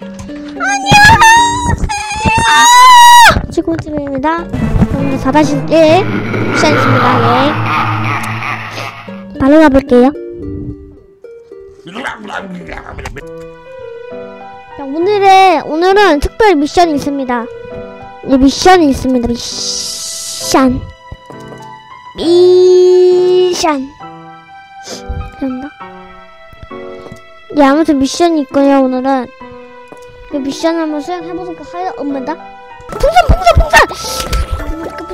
안녕! 지구팀입니다. 오늘 4-1 미션입니다. 예. 바로 가볼게요. 자, 오늘의, 오늘은 특별 미션이 있습니다. 이 미션이 있습니다. 미션. 미션. 그런다. 예, 아무튼 미션이 있고요, 오늘은. 그 미션 한번 수행해보도록 하겠습니다. 풍선 풍선 풍선!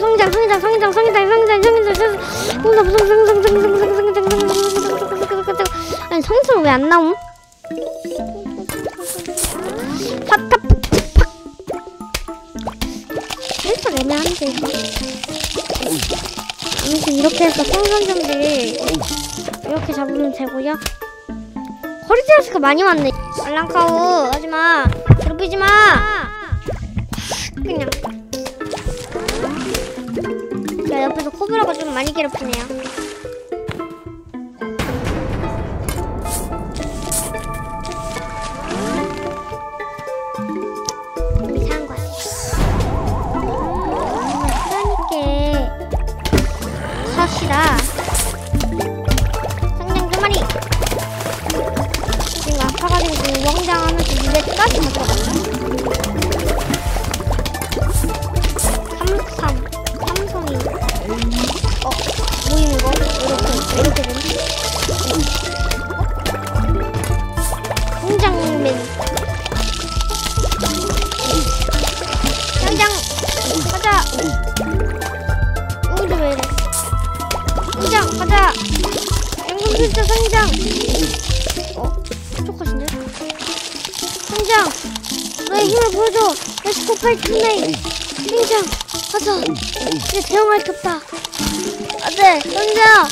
성장 성장 성장 성장 성장 성장 성장 풍선 풍선 성장 성장 성장 성장 성장 아니 성장 왜안 나옴? 팍팍 팍팍 살짝 애매한데 이거 아무튼 이렇게 해서 풍선들이 이렇게 잡으면 되고요 허리테스가 많이 왔네 알랑카우 하지마 괴롭히지마. 그냥. 자 옆에서 코브라가 좀 많이 괴롭히네요. 왕장하면 이제 끝까지 못 가봤네. 삼삼 삼성이 어 모이는 거 이렇게 이렇게 되는. 성장맨 어? 현장 가자. 오늘도 왜 이래? 성장 가자. 연금술자 성장. 어 똑같은데? 성장. 너의 힘을 보여줘. 멕시코 파이팅네. 성장 가자. 이제 대응할 게 없다. 안돼 성장.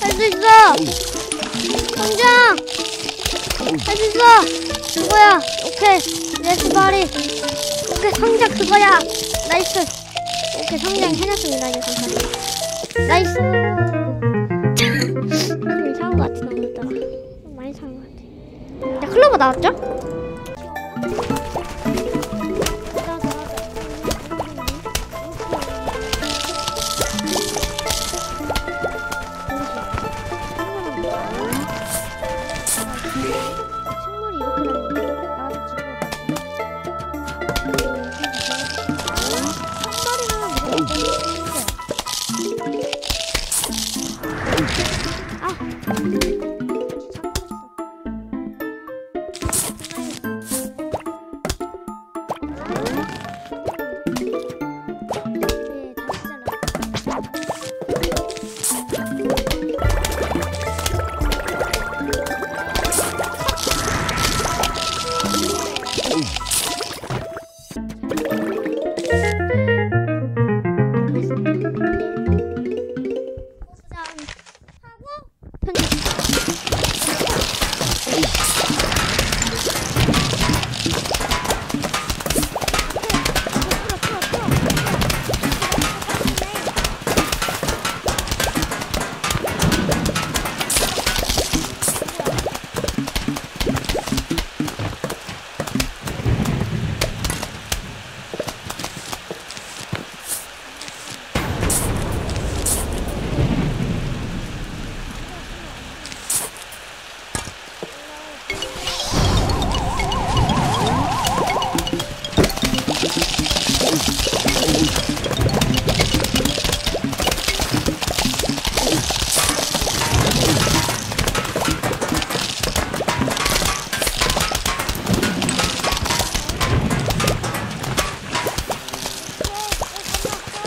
할 수 있어. 성장. 할 수 있어. 그거야. 오케이. 레츠 바리. 오케이 성장 그거야. 나이스. 오케이 성장 해냈습니다. 이제 감사합니다. 나이스. 좀 이상한 것 같아 나오다가 많이 이상한 것 같아. 야, 클로버 나왔죠? 아!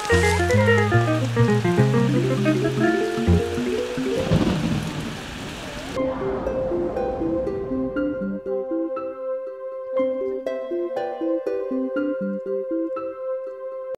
Thank you.